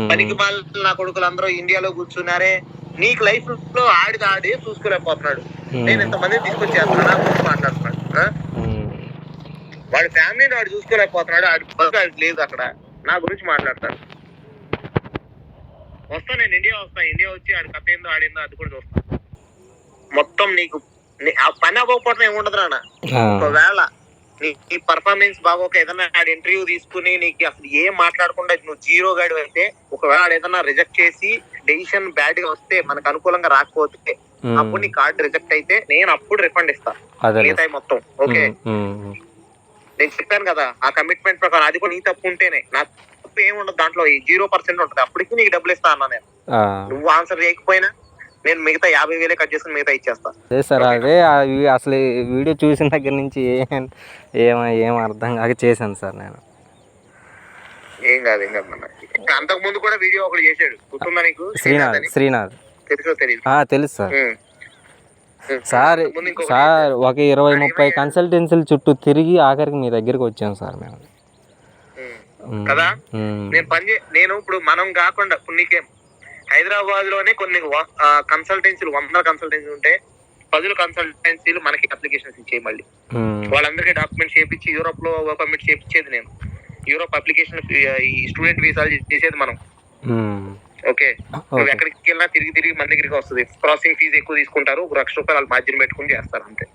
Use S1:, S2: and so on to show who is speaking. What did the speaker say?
S1: పనికి మాలిన నా కొడుకులు అందరూ ఇండియాలో కూర్చున్నారే. నీకు లైఫ్లో ఆడిది ఆడి చూసుకోలేకపోతున్నాడు. నేను ఇంతమంది తీసుకొచ్చేస్తున్నా నా గురించి మాట్లాడుతున్నాడు? వాడి ఫ్యామిలీని వాడు చూసుకోలేకపోతున్నాడు. ఆడి బతుకు ఆడికి లేదు అక్కడ. నా గురించి మాట్లాడతాడు. వస్తా నేను ఇండియా వస్తా. ఇండియా వచ్చి ఆడి కథ ఏందో ఆడిందో అది కూడా చూస్తా. మొత్తం నీకు ఆ పని అవ్వకపోవడం ఏముండదు రానా ఒకవేళ నీ పర్ఫార్మెన్స్ బాగోక ఏదైనా ఆడ ఇంటర్వ్యూ తీసుకుని నీకు అసలు ఏం మాట్లాడకుండా నువ్వు జీరో గాడి అయితే ఒకవేళ ఆడ ఏదైనా రిజెక్ట్ చేసి డెసిషన్ బ్యాడ్గా వస్తే మనకు అనుకూలంగా రాకపోతే అప్పుడు నీ కార్డు రిజెక్ట్ అయితే నేను అప్పుడు రిఫండ్ ఇస్తా.
S2: అదే
S1: మిగతాయి మొత్తం. ఓకే? నేను చెప్పాను కదా ఆ కమిట్మెంట్ ప్రకారం అది కూడా నీ తప్పు ఉంటేనే. నా తప్పు ఏమి ఉండదు దాంట్లో జీరో పర్సెంట్ ఉంటుంది. అప్పటికి నీకు డబ్బులు ఇస్తా అన్నా నేను. నువ్వు ఆన్సర్ చేయకపోయినా నేను మిగతా యాభై వేలే కట్ చేసుకుని మిగతా ఇచ్చేస్తా.
S2: అదే సార్ అదే అసలు వీడియో చూసిన దగ్గర నుంచి ఏం ఏం అర్థం కాక చేశాను సార్ నేను.
S1: ఏం కాదు ఏం కాదు. అంతకు ముందు కూడా వీడియో ఒకటి చేశాడు. గుర్తుందా నీకు?
S2: శ్రీనాథ్? శ్రీనాథ్
S1: తెలుసో తెలియదు.
S2: తెలుసు సార్. సార్ సార్ ఒక ఇరవై ముప్పై? కన్సల్టెన్సీలు చుట్టూ తిరిగి ఆఖరికి మీ దగ్గరికి వచ్చాం సార్ మేము.
S1: కదా? నేను పని నేను ఇప్పుడు మనం కాకుండా ఇప్పుడు నీకేం హైదరాబాద్లోనే కొన్ని కన్సల్టెన్సీలు వందల కన్సల్టెన్సీలు ఉంటే పదుల కన్సల్టెన్సీలు మనకి అప్లికేషన్స్ ఇచ్చేయి మళ్ళీ. వాళ్ళందరికీ డాక్యుమెంట్స్ చేపించి యూరోప్లో వర్క్ పర్మిట్ చేపించేది నేను. యూరోప్ అప్లికేషన్ ఈ స్టూడెంట్ వీసాలు చేసేది మనం. ఓకే? నువ్వు ఎక్కడికి వెళ్ళినా తిరిగి తిరిగి మన దగ్గరికి వస్తుంది. ప్రాసెసింగ్ ఫీజు ఎక్కువ తీసుకుంటారు ఒక లక్ష రూపాయలు వాళ్ళు మార్జిన్ పెట్టుకుని చేస్తారు అంతే.